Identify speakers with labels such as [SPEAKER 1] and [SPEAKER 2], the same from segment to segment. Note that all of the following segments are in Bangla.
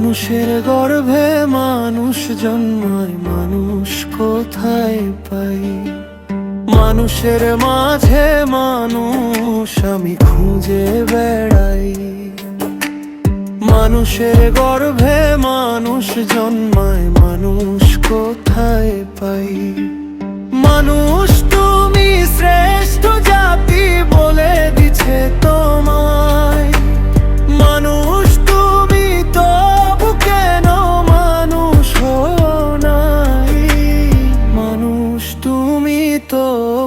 [SPEAKER 1] মানুষের গর্ভে মানুষ জন্মায় মানুষ কোথায় পাই মানুষের মাঝে মানুষ আমি খুঁজে বেড়াই। মানুষের গর্ভে মানুষ জন্মায় মানুষ কোথায় পাই? মানুষ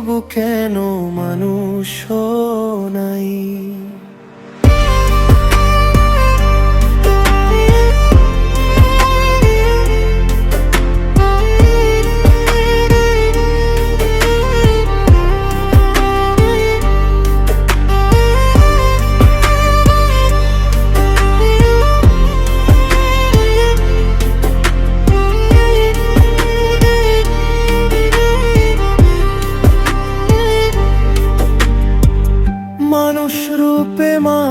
[SPEAKER 1] তবু কেন মানুষ নাই?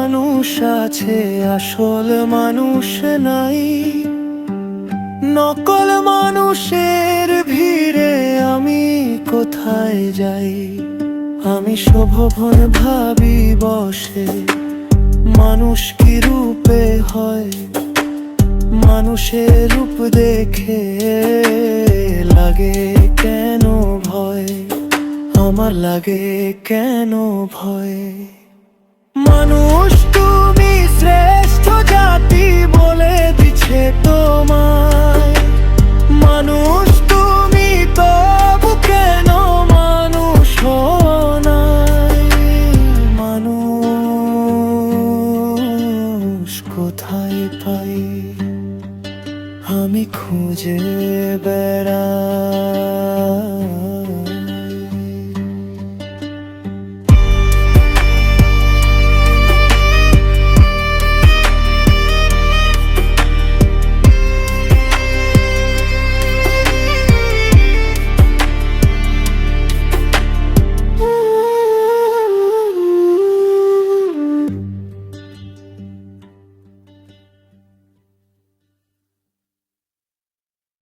[SPEAKER 1] মানুষ আছে, আসল মানুষ নাই। নকল মানুষের ভিড়ে আমি কোথায় যাই? আমি শোভন ভাবি বসে, মানুষ কি রূপে হয়? মানুষের রূপ দেখে লাগে কেন ভয়? আমার লাগে কেন ভয়? কোথায় পাই? আমি খুঁজে বেড়াই।